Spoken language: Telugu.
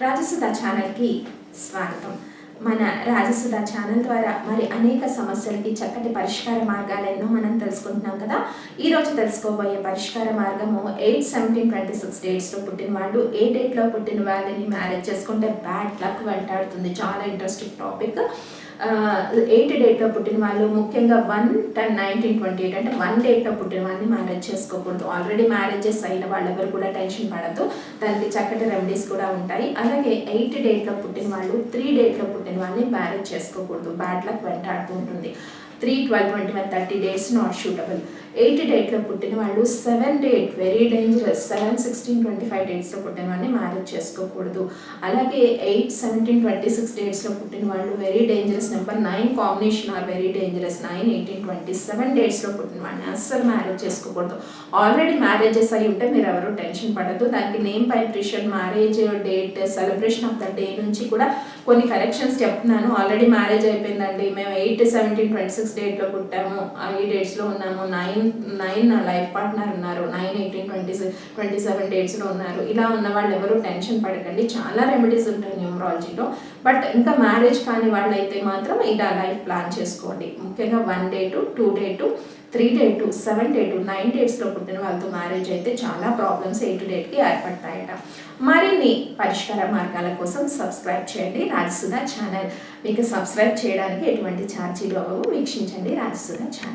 రాజసుధ ఛానల్కి స్వాగతం. మన రాజసుధ ఛానల్ ద్వారా మరి అనేక సమస్యలకి చక్కటి పరిష్కార మార్గాలు ఎన్నో మనం తెలుసుకుంటున్నాం కదా. ఈరోజు తెలుసుకోబోయే పరిష్కార మార్గము ఎయిట్ సెవెంటీన్ ట్వంటీ సిక్స్ డేట్స్లో పుట్టిన వాళ్ళు ఏ డేట్లో పుట్టిన వాళ్ళని మ్యారేజ్ చేసుకుంటే బ్యాడ్ లక్ వెంటాడుతుంది. చాలా ఇంట్రెస్టింగ్ టాపిక్. ఎయిట్ డేట్లో పుట్టిన వాళ్ళు ముఖ్యంగా one ten nineteen twenty eight అంటే వన్ డేట్లో పుట్టిన వాళ్ళని మ్యారేజ్ చేసుకోకూడదు. ఆల్రెడీ మ్యారేజెస్ అయిన వాళ్ళెవరు కూడా టెన్షన్ పడద్దు. దానికి చక్కటి రెమెడీస్ కూడా ఉంటాయి. అలాగే ఎయిట్ డేట్లో పుట్టిన వాళ్ళు త్రీ డేట్లో పుట్టిన వాళ్ళని మ్యారేజ్ చేసుకోకూడదు. బ్యాడ్ లక్ వెంటాడుతూ ఉంటుంది. Three twelve twenty one thirty dates not shootable eight డేట్లో పుట్టిన వాళ్ళు seven date very dangerous seven sixteen twenty five డేట్స్లో పుట్టిన వాళ్ళని మ్యారేజ్ చేసుకోకూడదు. అలాగే ఎయిట్ సెవెంటీన్ ట్వంటీ సిక్స్ డేట్స్లో పుట్టిన వాళ్ళు very dangerous number nine combination are very dangerous nine eighteen twenty seven డేట్స్లో పుట్టిన వాళ్ళని అస్సలు మ్యారేజ్ చేసుకోకూడదు. ఆల్రెడీ మ్యారేజెస్ అయి ఉంటే మీరు ఎవరు టెన్షన్ పడద్దు. దానికి name vibration marriage date celebration of the day నుంచి కూడా కొన్ని కరెక్షన్స్ చెప్తున్నాను. ఆల్రెడీ మ్యారేజ్ అయిపోయిందండి. మేము ఎయిట్ సెవెంటీన్ ట్వంటీ సిక్స్ డేట్లో పుట్టాము. ఈ డేట్స్లో ఉన్నాము నైన్ నైన్ నా లైఫ్ పార్ట్నర్ ఉన్నారు. Nine eighteen twenty twenty seven డేట్స్లో ఉన్నారు. ఇలా ఉన్న వాళ్ళు ఎవరు టెన్షన్ పడకండి. చాలా రెమెడీస్ ఉంటాయి న్యూమరాలజీలో. బట్ ఇంకా మ్యారేజ్ కాని వాళ్ళు అయితే మాత్రం ఇలా లైఫ్ ప్లాన్ చేసుకోండి. ముఖ్యంగా one day to two day to three day to seven day to nine డేట్స్లో పుట్టిన వాళ్ళతో మ్యారేజ్ అయితే చాలా ప్రాబ్లమ్స్ ఎయిట్ డేట్కి ఏర్పడతాయట. మరిన్ని పరిష్కార మార్గాల కోసం సబ్స్క్రైబ్ చేయండి రాజసుధ ఛానల్. మీకు సబ్స్క్రైబ్ చేయడానికి ఎటువంటి ఛార్జీలు అవ్వవు వీక్షించండి రాజసుధ ఛానల్.